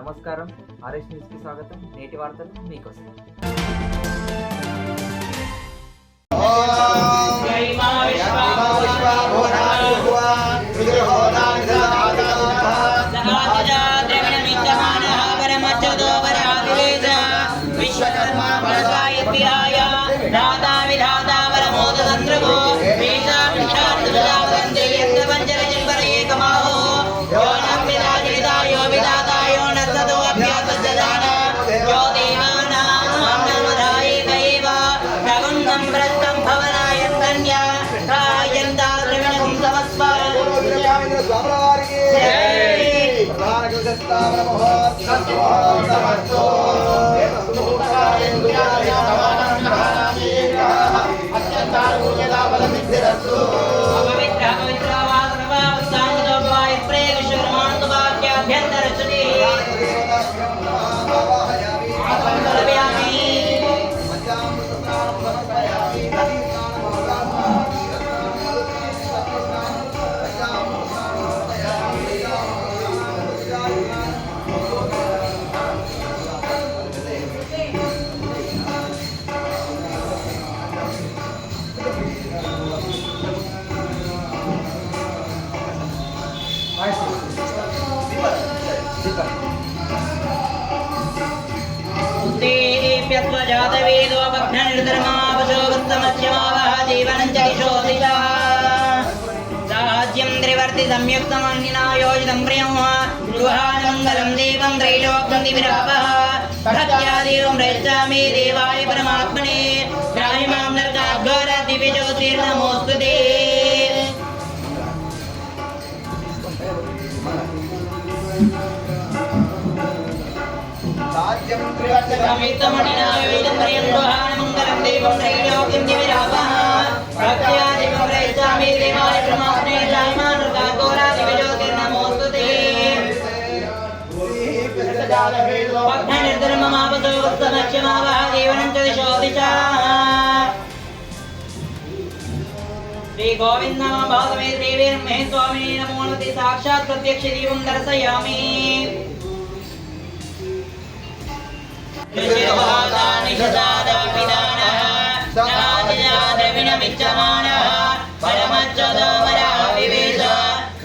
నమస్కారం. ఆర్ఎస్ న్యూస్కి స్వాగతం. నేటి వార్తలు మీకోసం. విశ్వకర్మ రగుండం భ్రష్టం భవనాయంతన్య రాయంతా ద్రవిణం సమస్వ అపవిత్ర దేవ్యత్వజాతవేదో భగ్ననిర్ధర్మావశోగస్తమస్యమావహ జీవనం చ యశోదిశः రాజ్యం త్రివర్తి సంయుక్తమన్నినా యోజితం ప్రియం గృహానంగలం దేవం త్రైలోక్యం దివిరాపः భాగమే శ్రీవీరం మే స్వామిని నమోనతి సాక్షాత్ ప్రత్యక్ష దీపం దర్శయామి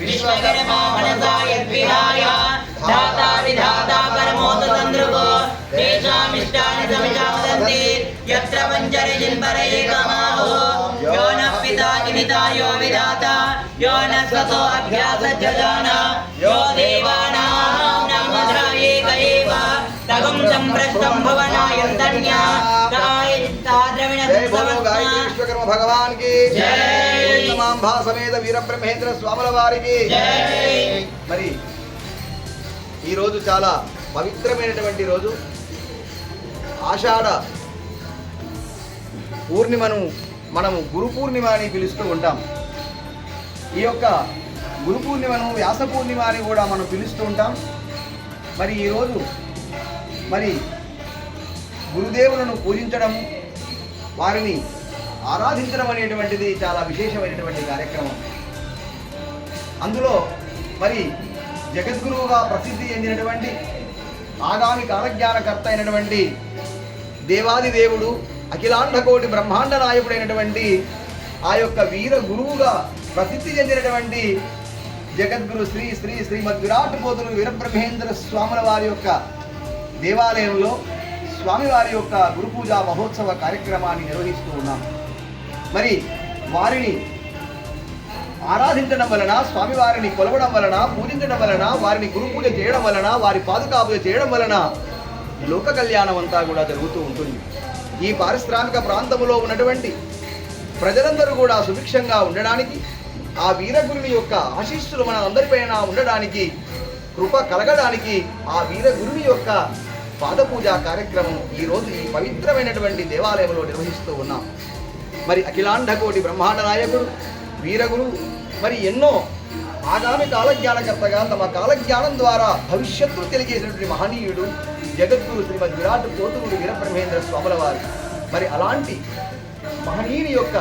విశ్వకర్మా మనసా యద్విహాయ దాతా విధాతా పరమోదతంద్రుగో తేషామిష్టాని సమిషావదంతి యత్ర పంచరి జిన్పర ఏకమాహో యో న పితా జినితా యో యో న స్వతో అభ్యాస జజాన యో తగం సంప్రష్టం భవనాయంతన్యా కాయచిత్తాద్రవిణ విశ్వకర్మ భగవాన్కి. తమాంబా సమేత వీర బ్రహ్మేంద్ర స్వాముల వారికి మరి ఈ రోజు చాలా పవిత్రమైనటువంటి రోజు. ఆషాఢ పూర్ణిమను మనము గురు పూర్ణిమ అని పిలుస్తూ ఉంటాం. ఈ యొక్క గురు పూర్ణిమను వ్యాస పూర్ణిమ అని కూడా మనం పిలుస్తూ ఉంటాం. మరి ఈరోజు మరి గురుదేవులను పూజించడం వారిని ఆరాధించడం అనేటువంటిది చాలా విశేషమైనటువంటి కార్యక్రమం. అందులో మరి జగద్గురువుగా ప్రసిద్ధి చెందినటువంటి ఆగామి కాలజ్ఞానకర్త అయినటువంటి దేవాది దేవుడు అఖిలాండకోటి బ్రహ్మాండ నాయకుడైనటువంటి ఆ యొక్క వీర గురువుగా ప్రసిద్ధి చెందినటువంటి జగద్గురు శ్రీ శ్రీ శ్రీమద్ విరాట్ పోతులు వీరబ్రహ్మేంద్ర స్వాముల వారి యొక్క దేవాలయంలో స్వామివారి యొక్క గురు పూజా మహోత్సవ కార్యక్రమాన్ని నిర్వహిస్తూ ఉన్నాం. మరి వారిని ఆరాధించడం వలన స్వామివారిని కొలవడం వలన పూజించడం వలన వారిని గురు పూజ చేయడం వలన వారి పాదుకా పూజ చేయడం వలన లోక కళ్యాణం అంతా కూడా జరుగుతూ ఉంటుంది. ఈ పారిశ్రామిక ప్రాంతంలో ఉన్నటువంటి ప్రజలందరూ కూడా సుభిక్షంగా ఉండడానికి ఆ వీరగురుని యొక్క ఆశీస్సులు మన అందరిపైన ఉండడానికి కృప కలగడానికి ఆ వీరగురుని యొక్క పాదపూజ కార్యక్రమం ఈరోజు ఈ పవిత్రమైనటువంటి దేవాలయంలో నిర్వహిస్తూ ఉన్నాం. మరి అఖిలాండకోటి బ్రహ్మాండ నాయకుడు వీరగురు మరి ఎన్నో ఆగామి కాలజ్ఞానకర్తగా తమ కాలజ్ఞానం ద్వారా భవిష్యత్తును తెలియజేసినటువంటి మహనీయుడు జగద్గురు శ్రీమద్ విరాట్ కోతుగుడు వీరబ్రహ్మేంద్ర స్వాముల వారు మరి అలాంటి మహనీయుని యొక్క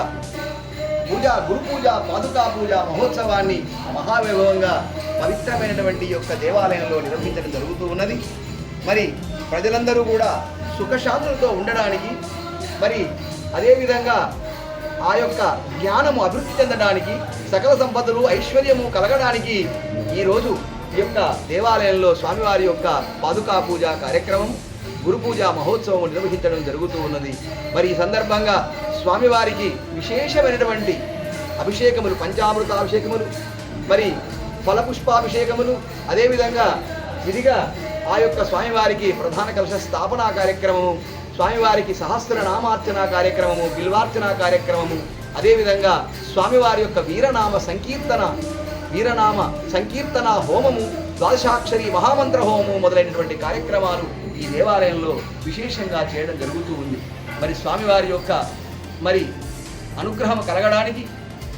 పూజ గురు పూజ పాదుకా పూజ మహోత్సవాన్ని మహావైభవంగా పవిత్రమైనటువంటి యొక్క దేవాలయంలో నిర్వహించడం జరుగుతూ ఉన్నది. మరి ప్రజలందరూ కూడా సుఖశాంతులతో ఉండడానికి మరి అదేవిధంగా ఆ యొక్క జ్ఞానము అభివృద్ధి చెందడానికి సకల సంపదలు ఐశ్వర్యము కలగడానికి ఈరోజు ఈ యొక్క దేవాలయంలో స్వామివారి యొక్క పాదుకా పూజ కార్యక్రమం గురు పూజ మహోత్సవం నిర్వహించడం జరుగుతూ ఉన్నది. మరి ఈ సందర్భంగా స్వామివారికి విశేషమైనటువంటి అభిషేకములు పంచామృతాభిషేకములు మరి ఫలపుష్పాభిషేకములు అదేవిధంగా విధిగా ఆ యొక్క స్వామివారికి ప్రధాన కలశ స్థాపన కార్యక్రమము స్వామివారికి సహస్ర నామార్చన కార్యక్రమము బిల్వార్చన కార్యక్రమము అదేవిధంగా స్వామివారి యొక్క వీరనామ సంకీర్తన వీరనామ సంకీర్తన హోమము ద్వాదశాక్షరి మహామంత్ర హోమము మొదలైనటువంటి కార్యక్రమాలు ఈ దేవాలయంలో విశేషంగా చేయడం జరుగుతూ ఉంది. మరి స్వామివారి యొక్క మరి అనుగ్రహం కలగడానికి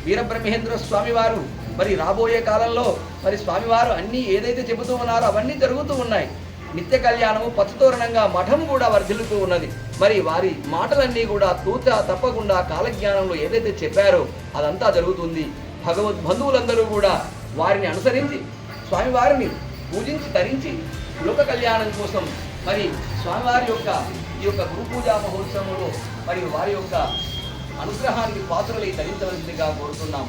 వీరబ్రహ్మేంద్ర స్వామివారు మరి రాబోయే కాలంలో మరి స్వామివారు అన్నీ ఏదైతే చెబుతూ ఉన్నారో అవన్నీ జరుగుతూ ఉన్నాయి. నిత్య కళ్యాణము పచ్చతోరణంగా మఠం కూడా వర్ధిల్లుతూ ఉన్నది. మరి వారి మాటలన్నీ కూడా తూత తప్పకుండా కాలజ్ఞానంలో ఏదైతే చెప్పారో అదంతా జరుగుతుంది. భగవద్ బంధువులందరూ కూడా వారిని అనుసరించి స్వామివారిని పూజించి తరించి లోక కళ్యాణం కోసం మరి స్వామివారి యొక్క ఈ యొక్క గురు పూజా మహోత్సవంలో మరి వారి యొక్క అనుగ్రహానికి పాత్రలై ధరించవలసిందిగా కోరుతున్నాం.